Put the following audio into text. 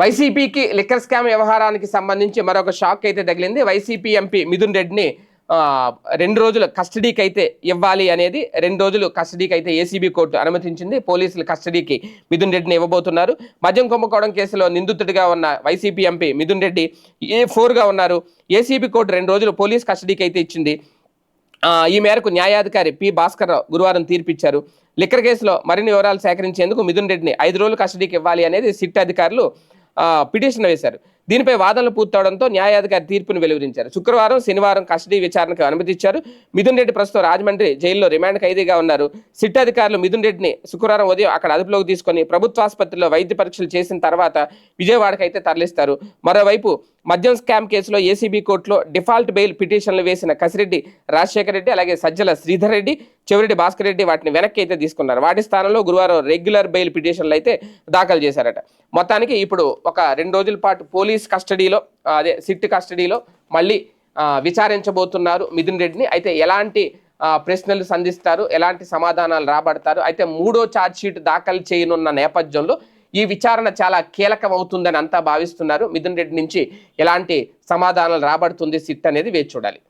వైసీపీకి liquor scam వ్యవహారానికి సంబంధించి మరొక షాక్ అయితే తగిలింది. వైసీపీ ఎంపీ మిథున్ రెడ్డిని రెండు రోజులు కస్టడీకి అయితే ఇవ్వాలి అనేది రెండు రోజులు కస్టడీకి అయితే ఏసీబీ కోర్టు అనుమతించింది. పోలీసులు కస్టడీకి మిథున్ రెడ్డిని ఇవ్వబోతున్నారు. మద్యం కుంభకోణం కేసులో నిందితుడిగా ఉన్న YCP MP Mithun Reddy A ఫోర్గా ఉన్నారు. ఏసీబీ కోర్టు రెండు రోజులు పోలీస్ కస్టడీకి అయితే ఇచ్చింది ఈ మేరకు న్యాయాధికారి పి భాస్కర్ గురువారం తీర్పిచ్చారు. లిక్కర్ కేసులో మరిన్ని వివరాలు సేకరించేందుకు మిథున్ రెడ్డిని ఐదు రోజులు కస్టడీకి ఇవ్వాలి అనేది సిట్ అధికారులు పిటిషన్ వేశారు. దీనిపై వాదనలు పూర్తవడంతో న్యాయాధికారి తీర్పును వెలువరించారు. శుక్రవారం శనివారం కస్టడీ విచారణకు అనుమతిచ్చారు. మిథున్ రెడ్డి ప్రస్తుతం రాజమండ్రి జైల్లో రిమాండ్ ఖైదీగా ఉన్నారు. సిట్ అధికారులు మిథున్ రెడ్డిని శుక్రవారం ఉదయం అక్కడ అదుపులోకి తీసుకొని ప్రభుత్వ ఆసుపత్రిలో వైద్య పరీక్షలు చేసిన తర్వాత విజయవాడకైతే అయితే తరలిస్తారు. మరోవైపు మద్యం స్కామ్ కేసులో ఏసీబీ కోర్టులో డిఫాల్ట్ బెయిల్ పిటిషన్లు వేసిన కసిరెడ్డి రాజశేఖర రెడ్డి అలాగే సజ్జల శ్రీధర్ రెడ్డి చెవిరెడ్డి భాస్కర్ రెడ్డి వాటిని వెనక్కి అయితే తీసుకున్నారు. వాటి స్థానంలో గురువారం రెగ్యులర్ బెయిల్ పిటిషన్లు అయితే దాఖలు చేశారట. మొత్తానికి ఇప్పుడు ఒక రెండు రోజుల పాటు పోలీస్ కస్టడీలో అదే సిట్ కస్టడీలో మళ్ళీ విచారించబోతున్నారు మిథున్ రెడ్డిని. అయితే ఎలాంటి ప్రశ్నలు సంధిస్తారు ఎలాంటి సమాధానాలు రాబడతారు? అయితే మూడో ఛార్జ్ షీట్ దాఖలు చేయనున్న నేపథ్యంలో ఈ విచారణ చాలా కీలకం అవుతుందని అంతా భావిస్తున్నారు. మిథున్ రెడ్డి నుంచి ఎలాంటి సమాధానాలు రాబడుతుంది సిట్ అనేది వేచి చూడాలి.